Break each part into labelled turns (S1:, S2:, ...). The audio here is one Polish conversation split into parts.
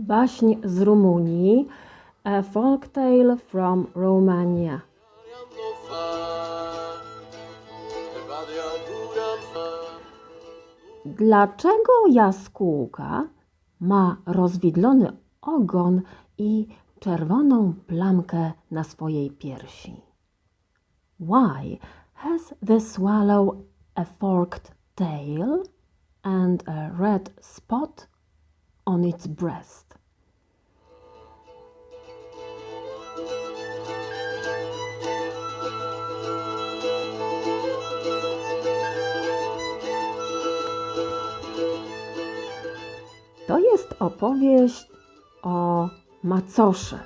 S1: Baśń z Rumunii. A folktale from Romania. Dlaczego jaskółka ma rozwidlony ogon i czerwoną plamkę na swojej piersi? Why has the swallow a forked tail and a red spot on its breast? To jest opowieść o macosze.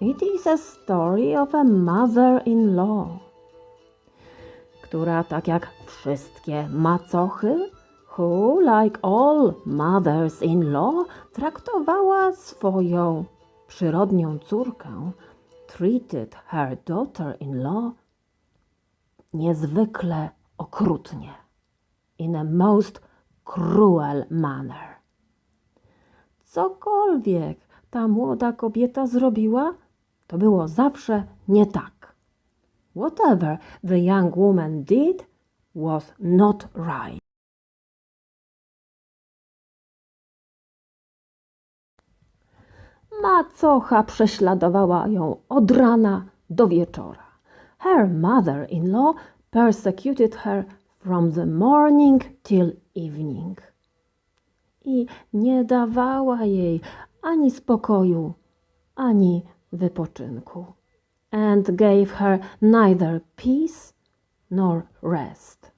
S1: It is a story of a mother-in-law, która tak jak wszystkie macochy, who like all mothers-in-law, traktowała swoją przyrodnią córkę, treated her daughter-in-law niezwykle okrutnie, in a most cruel manner. Cokolwiek ta młoda kobieta zrobiła, to było zawsze nie tak. Whatever the young woman did was not right. Macocha prześladowała ją od rana do wieczora. Her mother-in-law persecuted her from the morning till evening i nie dawała jej ani spokoju, ani wypoczynku. And gave her neither peace nor rest.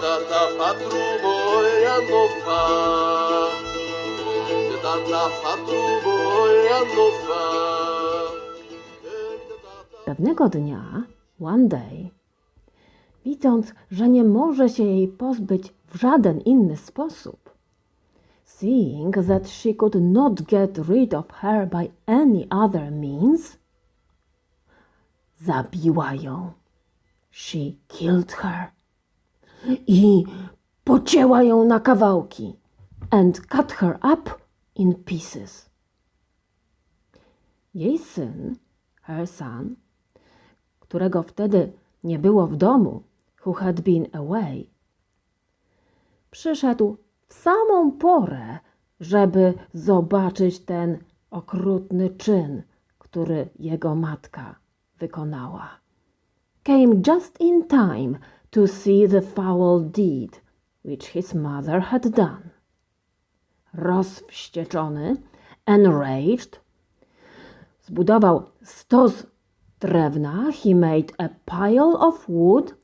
S2: tanta patruboia fa tanta patruboia fa
S1: Pewnego dnia, one day, widząc, że nie może się jej pozbyć w żaden inny sposób, seeing that she could not get rid of her by any other means, zabiła ją. She killed her. I pocięła ją na kawałki and cut her up in pieces. Jej syn, her son, którego wtedy nie było w domu, who had been away, przyszedł w samą porę, żeby zobaczyć ten okrutny czyn, który jego matka wykonała. Came just in time to see the foul deed which his mother had done. Rozwścieczony, enraged, zbudował stos drewna, he made a pile of wood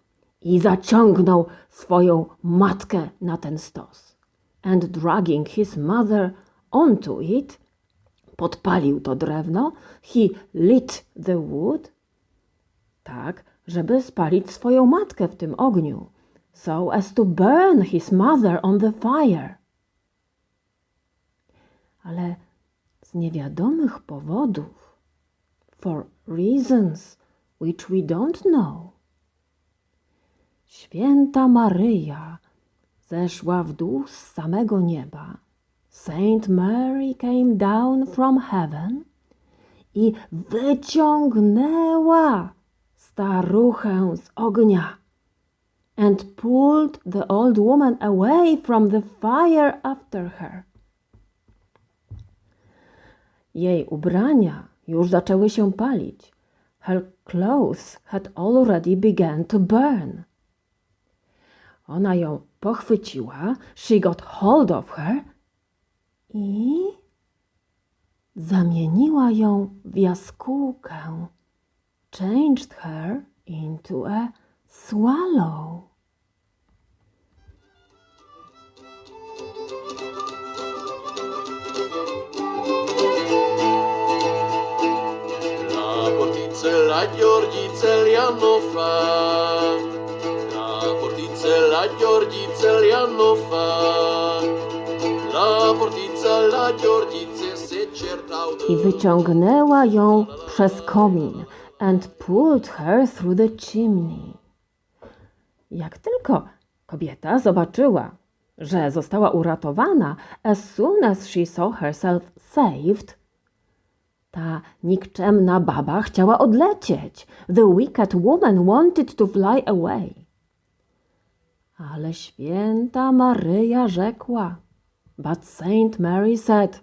S1: i zaciągnął swoją matkę na ten stos. And dragging his mother onto it, podpalił to drewno, he lit the wood, tak, żeby spalić swoją matkę w tym ogniu, so as to burn his mother on the fire. Ale z niewiadomych powodów, for reasons which we don't know, święta Maryja zeszła w dół z samego nieba. Saint Mary came down from heaven i wyciągnęła staruchę z ognia and pulled the old woman away from the fire after her. Jej ubrania już zaczęły się palić. Her clothes had already begun to burn. Ona ją pochwyciła, she got hold of her i zamieniła ją w jaskółkę. Changed her into a swallow.
S2: La la la la se
S1: I wyciągnęła ją przez komin and pulled her through the chimney. Jak tylko Kobieta zobaczyła, że została uratowana as soon as she saw herself saved. Ta nikczemna baba chciała odlecieć. The wicked woman wanted to fly away. Ale święta Maryja rzekła, but Saint Mary said,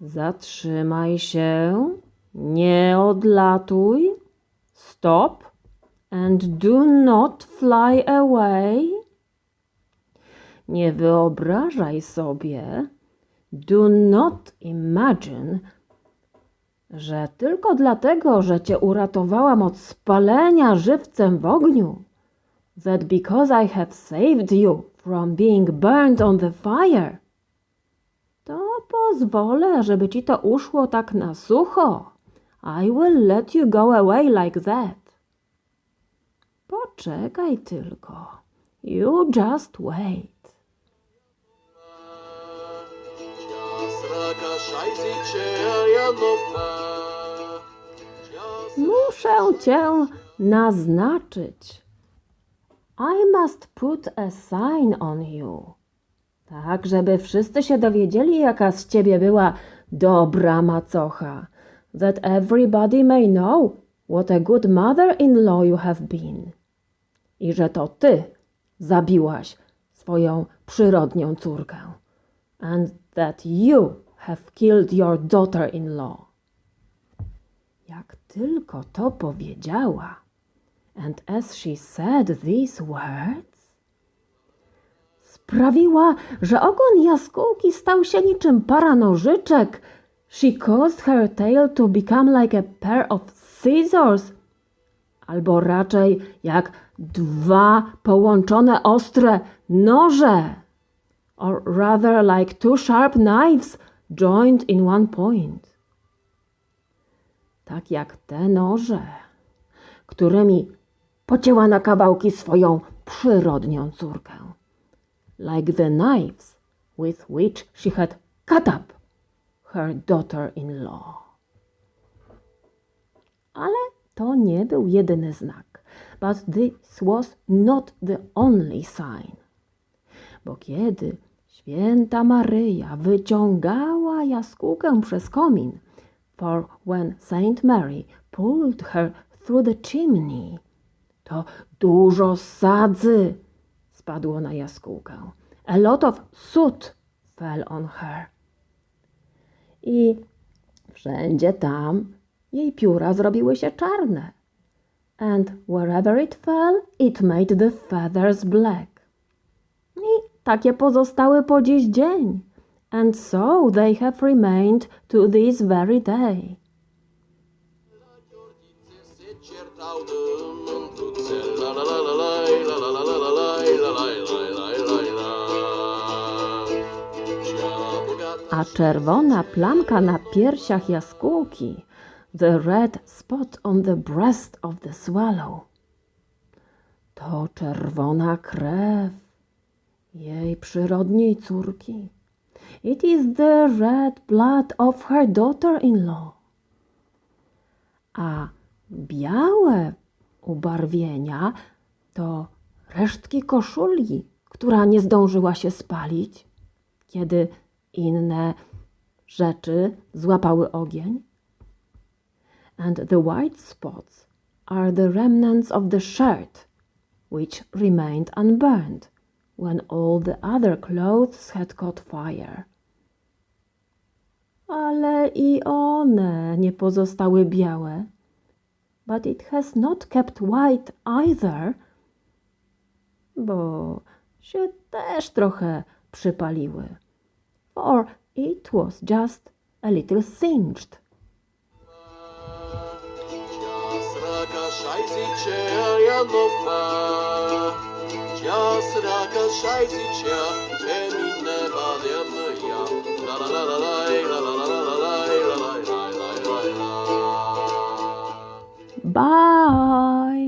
S1: Zatrzymaj się, nie odlatuj, stop and do not fly away. Nie wyobrażaj sobie, do not imagine, że tylko dlatego, że cię uratowałam od spalenia żywcem w ogniu, that because I have saved you from being burned on the fire, to pozwolę, żeby ci to uszło tak na sucho. I will let you go away like that. Poczekaj tylko. You just wait. Muszę cię naznaczyć. I must put a sign on you. Tak, żeby wszyscy się dowiedzieli, jaka z ciebie była dobra macocha. That everybody may know what a good mother-in-law you have been. I że to ty zabiłaś swoją przyrodnią córkę. And that you have killed your daughter-in-law. Jak tylko to powiedziała, and as she said these words, sprawiła, że ogon jaskółki stał się niczym para nożyczek. She caused her tail to become like a pair of scissors, albo raczej jak dwa połączone ostre noże, or rather like two sharp knives joined in one point tak jak te noże, którymi pocięła na kawałki swoją przyrodnią córkę. Like the knives with which she had cut up her daughter-in-law. Ale to nie był jedyny znak, but this was not the only sign. Bo kiedy święta Maryja wyciągała jaskółkę przez komin, for when Saint Mary pulled her through the chimney, to dużo sadzy spadło na jaskółkę. A lot of soot fell on her. I wszędzie tam jej pióra zrobiły się czarne. And wherever it fell, it made the feathers black takie pozostały po dziś dzień. And so they have remained to this very day. A czerwona plamka na piersiach jaskółki, the red spot on the breast of the swallow, to czerwona krew jej przyrodniej córki. It is the red blood of her daughter-in-law. A białe ubarwienia to resztki koszuli, która nie zdążyła się spalić, kiedy inne rzeczy złapały ogień. And the white spots are the remnants of the shirt, which remained unburned when all the other clothes had caught fire. Ale i one nie pozostały białe. But it has not kept white either, bo się też trochę przypaliły. For it was just a little singed.
S2: срака шайзича, те мине балемыя.
S1: Bye.